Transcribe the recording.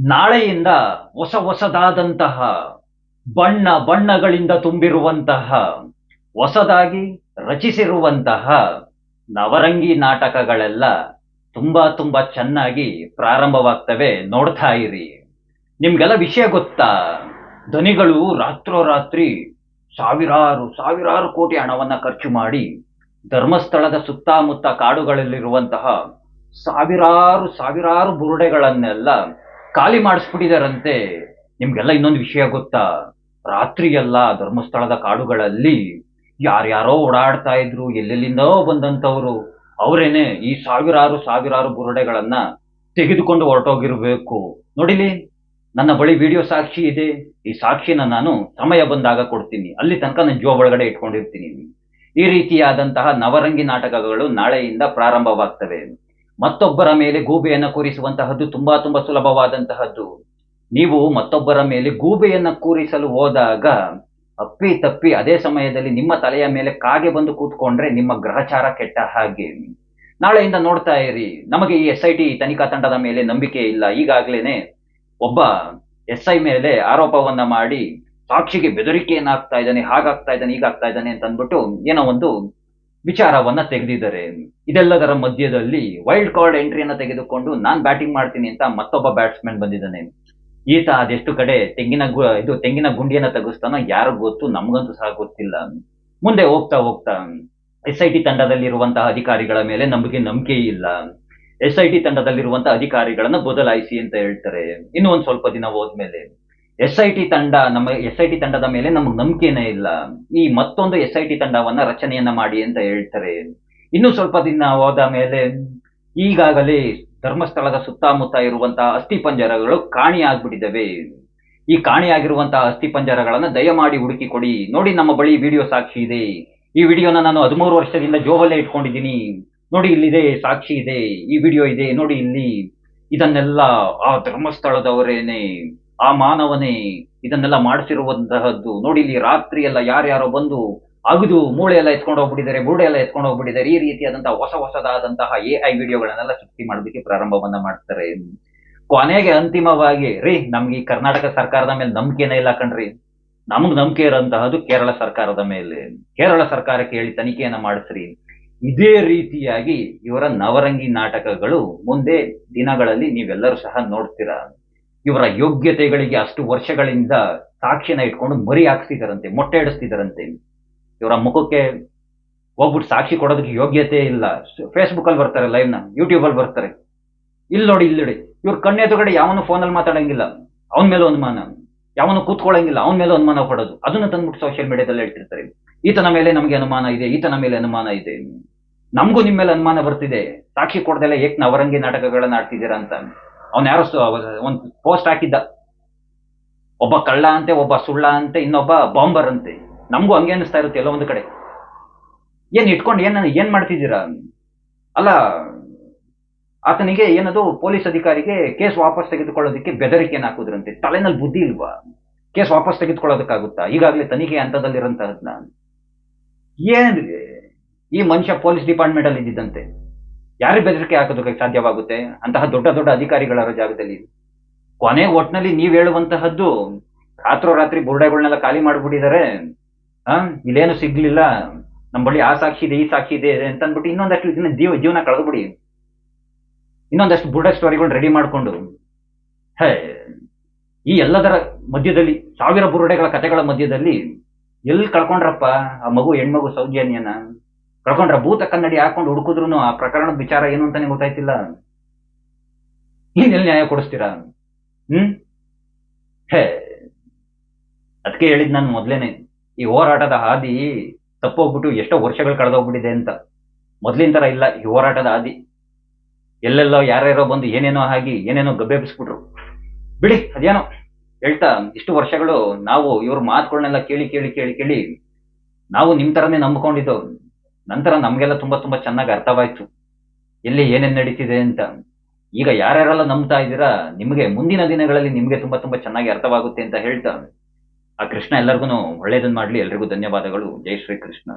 ನಾಳೆಯಿಂದ ಹೊಸ ಹೊಸದಾದಂತಹ ಬಣ್ಣ ಬಣ್ಣಗಳಿಂದ ತುಂಬಿರುವಂತಹ, ಹೊಸದಾಗಿ ರಚಿಸಿರುವಂತಹ ನವರಂಗಿ ನಾಟಕಗಳೆಲ್ಲ ತುಂಬಾ ತುಂಬಾ ಚೆನ್ನಾಗಿ ಪ್ರಾರಂಭವಾಗ್ತವೆ ನೋಡ್ತಾ ಇರಿ. ನಿಮ್ಗೆಲ್ಲ ವಿಷಯ ಗೊತ್ತಾ? ಧನಿಗಳು ರಾತ್ರೋರಾತ್ರಿ ಸಾವಿರಾರು ಸಾವಿರಾರು ಕೋಟಿ ಹಣವನ್ನ ಖರ್ಚು ಮಾಡಿ ಧರ್ಮಸ್ಥಳದ ಸುತ್ತಮುತ್ತ ಕಾಡುಗಳಲ್ಲಿರುವಂತಹ ಸಾವಿರಾರು ಸಾವಿರಾರು ಬುರುಡೆಗಳನ್ನೆಲ್ಲ ಖಾಲಿ ಮಾಡಿಸ್ಬಿಟ್ಟಿದಾರಂತೆ. ನಿಮ್ಗೆಲ್ಲ ಇನ್ನೊಂದು ವಿಷಯ ಗೊತ್ತಾ? ರಾತ್ರಿ ಎಲ್ಲ ಧರ್ಮಸ್ಥಳದ ಕಾಡುಗಳಲ್ಲಿ ಯಾರ್ಯಾರೋ ಓಡಾಡ್ತಾ ಇದ್ರು, ಎಲ್ಲೆಲ್ಲಿಂದೋ ಬಂದಂತವ್ರು ಅವರೇನೆ ಈ ಸಾವಿರಾರು ಸಾವಿರಾರು ಬುರುಡೆಗಳನ್ನ ತೆಗೆದುಕೊಂಡು ಹೊರಟೋಗಿರ್ಬೇಕು. ನೋಡಿಲಿ, ನನ್ನ ಬಳಿ ವಿಡಿಯೋ ಸಾಕ್ಷಿ ಇದೆ. ಈ ಸಾಕ್ಷಿನ ನಾನು ಸಮಯ ಬಂದಾಗ ಕೊಡ್ತೀನಿ. ಅಲ್ಲಿ ತನಕ ನನ್ನ ಜೋ ಒಳಗಡೆ ಇಟ್ಕೊಂಡಿರ್ತೀನಿ. ಈ ರೀತಿಯಾದಂತಹ ನವರಂಗಿ ನಾಟಕಗಳು ನಾಳೆಯಿಂದ ಪ್ರಾರಂಭವಾಗ್ತವೆ. ಮತ್ತೊಬ್ಬರ ಮೇಲೆ ಗೂಬೆಯನ್ನು ಕೂರಿಸುವಂತಹದ್ದು ತುಂಬಾ ತುಂಬಾ ಸುಲಭವಾದಂತಹದ್ದು. ನೀವು ಮತ್ತೊಬ್ಬರ ಮೇಲೆ ಗೂಬೆಯನ್ನು ಕೂರಿಸಲು ಹೋದಾಗ ಅಪ್ಪಿ ತಪ್ಪಿ ಅದೇ ಸಮಯದಲ್ಲಿ ನಿಮ್ಮ ತಲೆಯ ಮೇಲೆ ಕಾಗೆ ಬಂದು ಕೂತ್ಕೊಂಡ್ರೆ ನಿಮ್ಮ ಗ್ರಹಚಾರ ಕೆಟ್ಟ ಹಾಗೆ. ನಾಳೆಯಿಂದ ನೋಡ್ತಾ ಇರಿ. ನಮಗೆ ಈ ಎಸ್ ಐ ಟಿ ತನಿಖಾ ತಂಡದ ಮೇಲೆ ನಂಬಿಕೆ ಇಲ್ಲ. ಈಗಾಗ್ಲೇನೆ ಒಬ್ಬ ಎಸ್ ಐ ಮೇಲೆ ಆರೋಪವನ್ನ ಮಾಡಿ ಸಾಕ್ಷಿಗೆ ಬೆದರಿಕೆಯನ್ನ ಹಾಕ್ತಾ ಇದ್ದಾನೆ, ಹಾಗಾಗ್ತಾ ಇದ್ದಾನೆ ಈಗಾಗ್ತಾ ಇದ್ದಾನೆ ಅಂತ ಅಂದ್ಬಿಟ್ಟು ಏನೋ ಒಂದು ವಿಚಾರವನ್ನ ತೆಗೆದಿದ್ದಾರೆ. ಇದೆಲ್ಲದರ ಮಧ್ಯದಲ್ಲಿ ವೈಲ್ಡ್ ಕಾರ್ಡ್ ಎಂಟ್ರಿಯನ್ನ ತೆಗೆದುಕೊಂಡು ನಾನ್ ಬ್ಯಾಟಿಂಗ್ ಮಾಡ್ತೀನಿ ಅಂತ ಮತ್ತೊಬ್ಬ ಬ್ಯಾಟ್ಸ್ಮನ್ ಬಂದಿದ್ದಾನೆ. ಈತ ಅದೆಷ್ಟು ಕಡೆ ತೆಂಗಿನ ಇದು ತೆಂಗಿನ ಗುಂಡಿಯನ್ನ ತೆಗೆಸ್ತಾನೋ ಯಾರು ಗೊತ್ತು, ನಮ್ಗಂತೂ ಸಹ ಗೊತ್ತಿಲ್ಲ. ಮುಂದೆ ಹೋಗ್ತಾ ಹೋಗ್ತಾ ಎಸ್ ಐ ಟಿ ತಂಡದಲ್ಲಿರುವಂತಹ ಅಧಿಕಾರಿಗಳ ಮೇಲೆ ನಮಗೆ ನಂಬಿಕೆ ಇಲ್ಲ. ಎಸ್ ಐ ಟಿ ತಂಡದಲ್ಲಿರುವಂತಹ ಅಧಿಕಾರಿಗಳನ್ನ ಬದಲಾಯಿಸಿ ಅಂತ ಹೇಳ್ತಾರೆ. ಇನ್ನು ಒಂದ್ ಸ್ವಲ್ಪ ದಿನ ಹೋದ್ಮೇಲೆ. ಎಸ್ ಐ ಟಿ ತಂಡ, ನಮ್ಮ ಎಸ್ ಐ ಟಿ ತಂಡದ ಮೇಲೆ ನಮ್ಗೆ ನಂಬಿಕೆನೇ ಇಲ್ಲ. ಈ ಮತ್ತೊಂದು ಎಸ್ ಐ ಟಿ ತಂಡವನ್ನ ರಚನೆಯನ್ನ ಮಾಡಿ ಅಂತ ಹೇಳ್ತಾರೆ. ಇನ್ನು ಸ್ವಲ್ಪ ದಿನ ಹೋದ ಮೇಲೆ ಈಗಾಗಲೇ ಧರ್ಮಸ್ಥಳದ ಸುತ್ತಮುತ್ತ ಇರುವಂತಹ ಅಸ್ಥಿ ಪಂಜರಗಳು ಕಾಣಿಯಾಗ್ಬಿಟ್ಟಿದ್ದಾವೆ. ಈ ಕಾಣಿಯಾಗಿರುವಂತಹ ಅಸ್ಥಿ ಪಂಜರಗಳನ್ನ ದಯಮಾಡಿ ಹುಡುಕಿ ಕೊಡಿ ನೋಡಿ ನಮ್ಮ ಬಳಿ ವಿಡಿಯೋ ಸಾಕ್ಷಿ ಇದೆ. ಈ ವಿಡಿಯೋನ ನಾನು ಹದಿಮೂರು ವರ್ಷದಿಂದ ಜೋವಲ್ಲೇ ಇಟ್ಕೊಂಡಿದ್ದೀನಿ. ನೋಡಿ ಇಲ್ಲಿದೆ, ಸಾಕ್ಷಿ ಇದೆ. ಈ ವಿಡಿಯೋ ಇದೆ, ನೋಡಿ ಇಲ್ಲಿ. ಇದನ್ನೆಲ್ಲ ಆ ಧರ್ಮಸ್ಥಳದವರೇನೆ. ಆ ಮಾನವನೇ ಇದನ್ನೆಲ್ಲ ಮಾಡಿಸಿರುವಂತಹದ್ದು. ನೋಡಿ ಇಲ್ಲಿ ರಾತ್ರಿ ಎಲ್ಲ ಯಾರ್ಯಾರೋ ಬಂದು ಅಗದು ಮೂಳೆ ಎಲ್ಲ ಎತ್ಕೊಂಡು ಹೋಗ್ಬಿಟ್ಟಿದ್ದಾರೆ ಬುರುಡೆ ಎಲ್ಲ ಎತ್ಕೊಂಡು ಹೋಗ್ಬಿಟ್ಟಿದ್ದಾರೆ. ಈ ರೀತಿಯಾದಂತಹ ಹೊಸ ಹೊಸದಾದಂತಹ ಎ ಐ ವಿಡಿಯೋಗಳನ್ನೆಲ್ಲ ಸೃಷ್ಟಿ ಮಾಡೋದಕ್ಕೆ ಪ್ರಾರಂಭವನ್ನ ಮಾಡ್ತಾರೆ. ಕೊನೆಗೆ ಅಂತಿಮವಾಗಿ, ರೀ, ನಮ್ಗೆ ಈ ಕರ್ನಾಟಕ ಸರ್ಕಾರದ ಮೇಲೆ ನಂಬಿಕೆನೇ ಇಲ್ಲ ಕಣ್ರಿ. ನಮಗ್ ನಂಬಿಕೆ ಇರೋಂತಹದ್ದು ಕೇರಳ ಸರ್ಕಾರದ ಮೇಲೆ. ಕೇರಳ ಸರ್ಕಾರಕ್ಕೆ ಹೇಳಿ ತನಿಖೆಯನ್ನ ಮಾಡಿಸ್ರಿ. ಇದೇ ರೀತಿಯಾಗಿ ಇವರ ನವರಂಗಿ ನಾಟಕಗಳು ಮುಂದೆ ದಿನಗಳಲ್ಲಿ ನೀವೆಲ್ಲರೂ ಸಹ ನೋಡ್ತೀರಾ. ಇವರ ಯೋಗ್ಯತೆಗಳಿಗೆ ಅಷ್ಟು ವರ್ಷಗಳಿಂದ ಸಾಕ್ಷಿನ ಇಟ್ಕೊಂಡು ಮರಿ ಹಾಕ್ಸ್ತಿದಾರಂತೆ, ಮೊಟ್ಟೆ ಇಡಿಸ್ತಿದಾರಂತೆ ಇವರ ಮುಖಕ್ಕೆ ಹೋಗ್ಬಿಟ್ಟು ಸಾಕ್ಷಿ ಕೊಡೋದಕ್ಕೆ ಯೋಗ್ಯತೆ ಇಲ್ಲ. ಫೇಸ್ಬುಕ್ ಅಲ್ಲಿ ಬರ್ತಾರೆ ಲೈವ್ನ ಯೂಟ್ಯೂಬ್ ಅಲ್ಲಿ ಬರ್ತಾರೆ. ಇಲ್ಲಿ ನೋಡಿ ಇಲ್ಲಿ ನೋಡಿ. ಇವ್ರ ಕಣ್ಣೆದುರುಗಡೆ ಯಾವನು ಫೋನಲ್ಲಿ ಮಾತಾಡಂಗಿಲ್ಲ. ಅವನ ಮೇಲೆ ಅನುಮಾನ. ಯಾವನು ಕೂತ್ಕೊಳ್ಳಂಗಿಲ್ಲ ಅವನ ಮೇಲೆ ಅನುಮಾನ ಪಡೋದು. ಅದನ್ನ ತಂದ್ಬಿಟ್ಟು ಸೋಷಿಯಲ್ ಮೀಡಿಯಾದಲ್ಲಿ ಹೇಳ್ತಿರ್ತಾರೆ ಈತನ ಮೇಲೆ ನಮಗೆ ಅನುಮಾನ ಇದೆ, ಈತನ ಮೇಲೆ ಅನುಮಾನ ಇದೆ. ನಮಗೂ ನಿಮ್ಮ ಮೇಲೆ ಅನುಮಾನ ಬರ್ತಿದೆ. ಸಾಕ್ಷಿ ಕೊಡದೆಲ್ಲ ಏಕ್ ನವರಂಗಿ ನಾಟಕಗಳನ್ನ ಆಡ್ತಿದ್ದೀರಾ ಅಂತ. ಅವ್ನು ಯಾರೋ ಒಂದು ಪೋಸ್ಟ್ ಹಾಕಿದ್ದ. ಒಬ್ಬ ಕಳ್ಳ ಅಂತೆ, ಒಬ್ಬ ಸುಳ್ಳ ಅಂತೆ, ಇನ್ನೊಬ್ಬ ಬಾಂಬರ್ ಅಂತೆ. ನಮಗೂ ಹಂಗೆ ಅನಿಸ್ತಾ ಇರುತ್ತೆ ಎಲ್ಲ ಒಂದು ಕಡೆ. ಏನು ಇಟ್ಕೊಂಡು ಏನು ಏನು ಮಾಡ್ತಿದ್ದೀರಾ? ಅಲ್ಲ, ಆತನಿಗೆ ಏನದು ಪೊಲೀಸ್ ಅಧಿಕಾರಿಗೆ ಕೇಸ್ ವಾಪಸ್ ತೆಗೆದುಕೊಳ್ಳೋದಕ್ಕೆ ಬೆದರಿಕೆಯನ್ನು ಹಾಕುದ್ರಂತೆ. ತಲೆನಲ್ಲಿ ಬುದ್ಧಿ ಇಲ್ವಾ? ಕೇಸ್ ವಾಪಸ್ ತೆಗೆದುಕೊಳ್ಳೋದಕ್ಕಾಗುತ್ತಾ? ಈಗಾಗಲೇ ತನಿಖೆ ನಾನು ಏನಿದೆ ಈ ಮನುಷ್ಯ ಪೊಲೀಸ್ ಡಿಪಾರ್ಟ್ಮೆಂಟ್ ಅಲ್ಲಿ ಇದ್ದಿದ್ದಂತೆ. ಯಾರಿಗೆ ಬೆದರಿಕೆ ಹಾಕೋದಕ್ಕೆ ಸಾಧ್ಯವಾಗುತ್ತೆ? ಅಂತಹ ದೊಡ್ಡ ದೊಡ್ಡ ಅಧಿಕಾರಿಗಳ ಜಾಗದಲ್ಲಿ ಕೊನೆ ಒಟ್ನಲ್ಲಿ ನೀವ್ ಹೇಳುವಂತಹದ್ದು, ರಾತ್ರೋರಾತ್ರಿ ಬುರ್ಡೆಗಳನ್ನೆಲ್ಲ ಖಾಲಿ ಮಾಡ್ಬಿಟ್ಟಿದ್ದಾರೆ ಆ, ಇಲ್ಲೇನು ಸಿಗ್ಲಿಲ್ಲ. ನಮ್ಮ ಬಳಿ ಆ ಸಾಕ್ಷಿ ಇದೆ, ಈ ಸಾಕ್ಷಿ ಇದೆ ಅಂತ ಅಂದ್ಬಿಟ್ಟು ಇನ್ನೊಂದಷ್ಟು ಇದನ್ನ ಜೀವ, ಜೀವನ ಕಳೆದ್ಬಿಡಿ. ಇನ್ನೊಂದಷ್ಟು ಬುರ್ಡೆ ಸ್ಟೋರಿಗಳನ್ನ ರೆಡಿ ಮಾಡ್ಕೊಂಡು. ಹೇ, ಈ ಎಲ್ಲದರ ಮಧ್ಯದಲ್ಲಿ, ಸಾವಿರ ಬುರುಡೆಗಳ ಕಥೆಗಳ ಮಧ್ಯದಲ್ಲಿ ಎಲ್ಲಿ ಕಳ್ಕೊಂಡ್ರಪ್ಪ ಆ ಮಗು, ಹೆಣ್ಮಗು ಸೌಜನ್ಯನ? ಕಳ್ಕೊಂಡ್ರ ಭೂತ ಕನ್ನಡಿ ಹಾಕೊಂಡು ಹುಡುಕಿದ್ರು ಆ ಪ್ರಕರಣದ ವಿಚಾರ ಏನು ಅಂತಾನೆ ಗೊತ್ತಾಯ್ತಿಲ್ಲ? ನೀನೆಲ್ಲಿ ನ್ಯಾಯ ಕೊಡಿಸ್ತೀರಾ? ಹ್ಮ್? ಹೇ ಅದಕ್ಕೆ ಹೇಳಿದ್ ನಾನು ಮೊದ್ಲೇನೆ, ಈ ಹೋರಾಟದ ಹಾದಿ ತಪ್ಪೋಗ್ಬಿಟ್ಟು ಎಷ್ಟೋ ವರ್ಷಗಳು ಕಳೆದೋಗ್ಬಿಟ್ಟಿದೆ ಅಂತ. ಮೊದ್ಲಿನ ತರ ಇಲ್ಲ, ಈ ಹೋರಾಟದ ಹಾದಿ. ಎಲ್ಲೆಲ್ಲೋ ಯಾರ್ಯಾರೋ ಬಂದು ಏನೇನೋ ಆಗಿ ಏನೇನೋ ಗಬ್ಬೆಬ್ಬಿಸ್ಬಿಟ್ರು ಬಿಡಿ, ಅದೇನೋ. ಹೇಳ್ತಾ, ಇಷ್ಟು ವರ್ಷಗಳು ನಾವು ಇವ್ರ ಮಾತುಗಳನ್ನೆಲ್ಲ ಕೇಳಿ ಕೇಳಿ ಕೇಳಿ ಕೇಳಿ, ನಾವು ನಿಮ್ ತರನೇ ನಂಬ್ಕೊಂಡಿದ್ದು. ನಂತರ ನಮಗೆಲ್ಲ ತುಂಬಾ ತುಂಬಾ ಚೆನ್ನಾಗಿ ಅರ್ಥವಾಯ್ತು. ಎಲ್ಲಿ ಏನೇನ್ ನಡೀತಿದೆ ಅಂತ. ಈಗ ಯಾರ್ಯಾರೆಲ್ಲ ನಂಬ್ತಾ ಇದ್ದೀರಾ, ನಿಮಗೆ ಮುಂದಿನ ದಿನಗಳಲ್ಲಿ ನಿಮಗೆ ತುಂಬಾ ತುಂಬಾ ಚೆನ್ನಾಗಿ ಅರ್ಥವಾಗುತ್ತೆ ಅಂತ ಹೇಳ್ತಾ ಆ ಕೃಷ್ಣ ಎಲ್ಲರಿಗೂ ಒಳ್ಳೇದನ್ನು ಮಾಡ್ಲಿ. ಎಲ್ರಿಗೂ ಧನ್ಯವಾದಗಳು. ಜೈ ಶ್ರೀ ಕೃಷ್ಣ